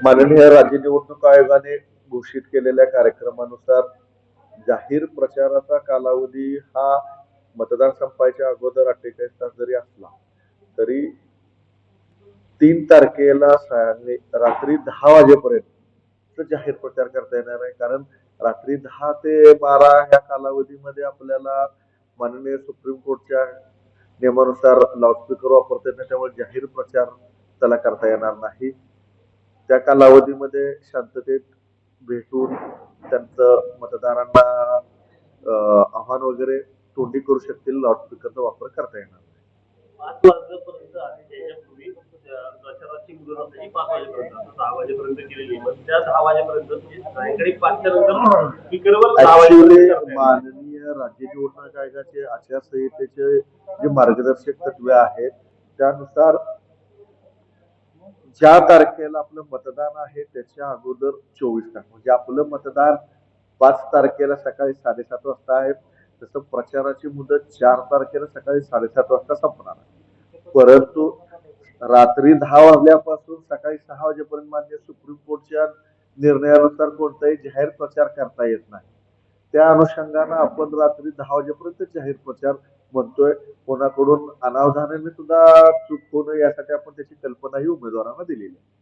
माननीय राज्य निवडणूक आयोगाने घोषित केलेल्या कार्यक्रमानुसार जाहीर प्रचाराचा कालावधी हा मतदान संपायच्या अगोदर अठ्ठेचाळीस तास जरी असला तरी तीन तारखेला रात्री दहा वाजेपर्यंत जाहीर प्रचार करता येणार आहे. कारण रात्री दहा ते बारा या कालावधीमध्ये आपल्याला माननीय सुप्रीम कोर्टच्या नियमानुसार लाऊडस्पीकर वापरता येत त्यामुळे जाहीर प्रचार त्याला करता येणार नाही. त्या कालावधीमध्ये शांततेत भेटून त्यांचं मतदारांना आव्हान वगैरे तोंडी करू शकतील लाऊडस्पीकरचा वापर करता येणार म्हणजे. माननीय राज्य निवडणूक आयोगाचे आचारसंहितेचे जे मार्गदर्शक तत्वे आहेत त्यानुसार ज्या तारखेला आपलं मतदान आहे त्याच्या अगोदर चोवीस तास. म्हणजे आपलं मतदान पाच तारखेला सकाळी साडेसात वाजता आहे. तसं प्रचाराची मुदत चार तारखेला सकाळी साडेसात वाजता संपणार आहे. परंतु रात्री दहा वाजल्यापासून सकाळी सहा वाजेपर्यंत मान्य सुप्रीम कोर्टच्या निर्णयानुसार कोणताही जाहीर प्रचार करता येत नाही. त्या अनुषंगानं आपण रात्री दहा वाजेपर्यंत जाहीर प्रचार म्हणतोय. कोणाकडून अनावधानाने सुद्धा चूक होऊ नये यासाठी आपण त्याची कल्पनाही उमेदवारांना दिलेली आहे.